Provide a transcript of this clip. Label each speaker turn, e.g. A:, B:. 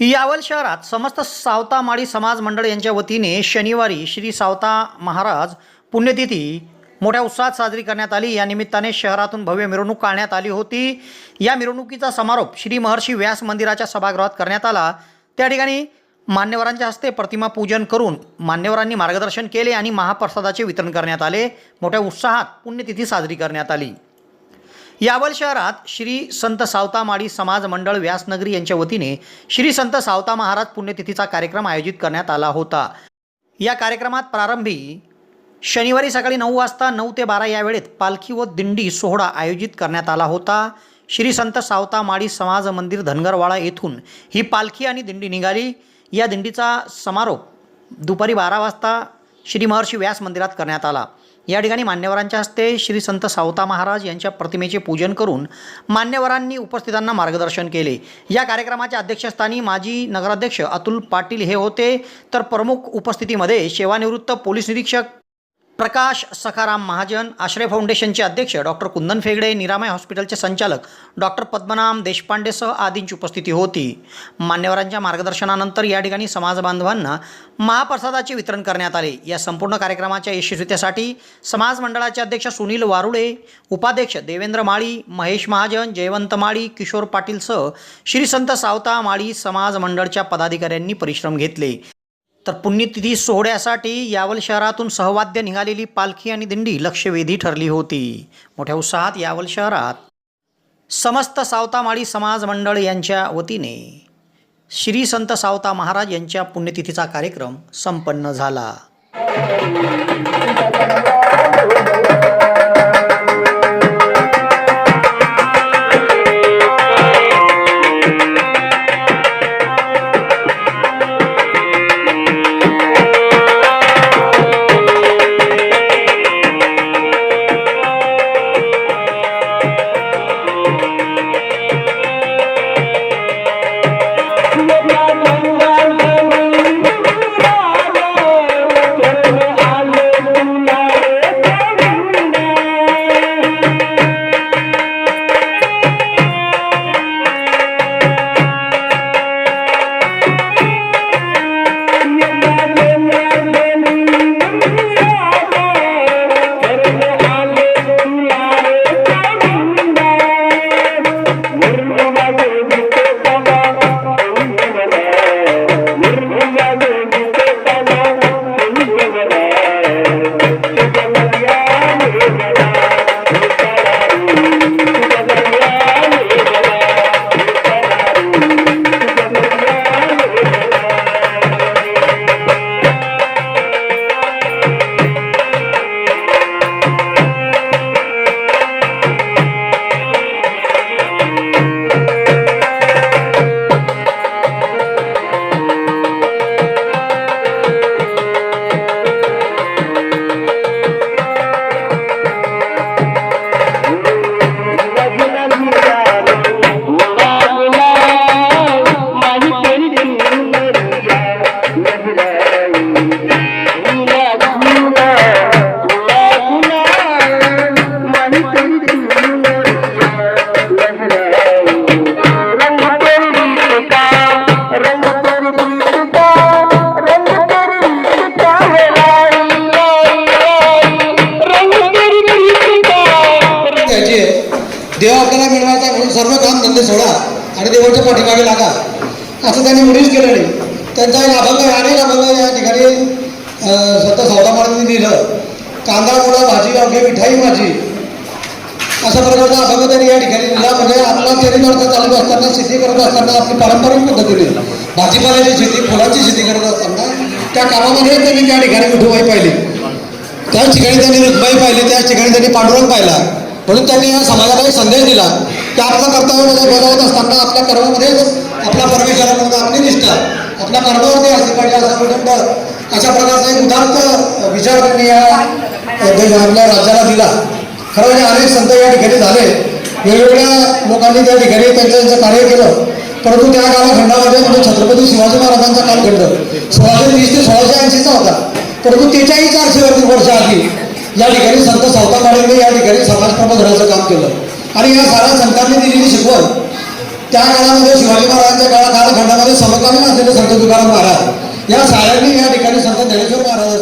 A: यावल शहरात समस्त सावता माळी समाज मंडळ यांच्या वतीने शनिवारी श्री सावता महाराज पुण्यतिथी मोठ्या उत्साहात साजरी करण्यात आली. या निमित्ताने शहरातून भव्य मिरवणूक काढण्यात आली होती. या मिरवणुकीचा समारोप श्री महर्षी व्यास मंदिराच्या सभागृहात करण्यात आला. त्या ठिकाणी मान्यवरांच्या हस्ते प्रतिमा पूजन करून मान्यवरांनी मार्गदर्शन केले आणि महाप्रसादाचे वितरण करण्यात आले. मोठ्या उत्साहात पुण्यतिथी साजरी करण्यात आली. यावल शहरात श्री संत सावतामाडी समाज मंडळ व्यासनगरी यांच्या वतीने श्री संत सावता महाराज पुण्यतिथीचा कार्यक्रम आयोजित करण्यात आला होता. या कार्यक्रमात प्रारंभी शनिवारी सकाळी नऊ वाजता नऊ ते बारा या वेळेत पालखी व दिंडी सोहळा आयोजित करण्यात आला होता. श्री संत सावता माडी समाज मंदिर धनगरवाडा येथून ही पालखी आणि दिंडी निघाली. या दिंडीचा समारोप दुपारी बारा वाजता श्री महर्षी व्यास मंदिरात करण्यात आला. या ठिकाणी मान्यवरांच्या हस्ते श्री संत सावता महाराज यांच्या प्रतिमेचे पूजन करून मान्यवरांनी उपस्थितांना मार्गदर्शन केले. या कार्यक्रमाच्या अध्यक्षस्थानी माजी नगराध्यक्ष अतुल पाटील हे होते. तर प्रमुख उपस्थितीमध्ये सेवानिवृत्त पोलीस निरीक्षक प्रकाश सखाराम महाजन आश्रय फाउंडेशनचे अध्यक्ष डॉक्टर कुंदन फेगडे निरामय हॉस्पिटलचे संचालक डॉक्टर पद्मनाम देशपांडेसह आदींची उपस्थिती होती. मान्यवरांच्या मार्गदर्शनानंतर या ठिकाणी समाज बांधवांना महाप्रसादाचे वितरण करण्यात आले. या संपूर्ण कार्यक्रमाच्या यशस्वीतेसाठी समाज मंडळाचे अध्यक्ष सुनील वारुळे उपाध्यक्ष देवेंद्र माळी महेश महाजन जयवंत माळी किशोर पाटीलसह श्रीसंत सावता माळी समाज मंडळच्या पदाधिकाऱ्यांनी परिश्रम घेतले. तर पुण्यतिथी सोहळ्यासाठी यावल शहरातून सहवाद्य निघालेली पालखी आणि दिंडी लक्षवेधी ठरली होती. मोठ्या उत्साहात यावल शहरात समस्त सावतामाळी समाज मंडळ यांच्या वतीने श्री संत सावता महाराज यांच्या पुण्यतिथीचा कार्यक्रम संपन्न झाला.
B: Thank you. देव आपल्याला मिळवायचा म्हणून सर्व काम धंदे सोडा आणि देवाच्या पाठीमागे लागा. असं त्यांनी मुळीच केलं नाही. त्यांचा एक अभंग अनेक अभंग या ठिकाणी स्वतः सौदा महाराजांनी लिहिलं. कांदा मुळा भाजी अवघे मिठाई माझी अशा प्रकारचा अभंग त्यांनी या ठिकाणी लिहिला. म्हणजे आपला चरितार्थ चालू असताना शेती करत असताना आपली पारंपरिक पद्धतीने भाजीपाल्याची शेती फुलांची शेती करत असताना त्या कामामध्ये त्यांनी त्या ठिकाणी विठुबाई पाहिली. त्याच ठिकाणी त्यांनी रुक्माई पाहिली. त्याच ठिकाणी त्यांनी पांडुरंग पाहिला. म्हणून त्यांनी या समाजाला संदेश दिला. की आपलं कर्तव्यामध्ये म्हणजे बजावत असताना आपल्या कर्मामध्ये आपल्या परमेश्वरामध्ये आपली निष्ठा आपल्या कर्मावरती असे पाहिजे म्हणजे असा अशा प्रकारचा एक उदाहरण विचार त्यांनी या आपल्या राज्याला दिला. खरं म्हणजे अनेक संत या ठिकाणी झाले. वेगवेगळ्या लोकांनी त्या ठिकाणी त्यांचं त्यांचं कार्य केलं. परंतु त्या कालखंडामध्ये म्हणजे छत्रपती शिवाजी महाराजांचा कालखंड सोळाशे वीस ते सोळाशे ऐंशीचा होता. परंतु त्याच्याही चारशे वर्ष आधी या ठिकाणी संत सावता माळीने या ठिकाणी समाज प्रबोधनाचं काम केलं. आणि या साऱ्या संतांनी दिलेली शिकवण त्या काळामध्ये शिवाजी महाराजांच्या काळा कालखंडामध्ये समकालीन असलेले संत तुकाराम महाराज या साऱ्यांनी या ठिकाणी संत ज्ञानेश्वर महाराज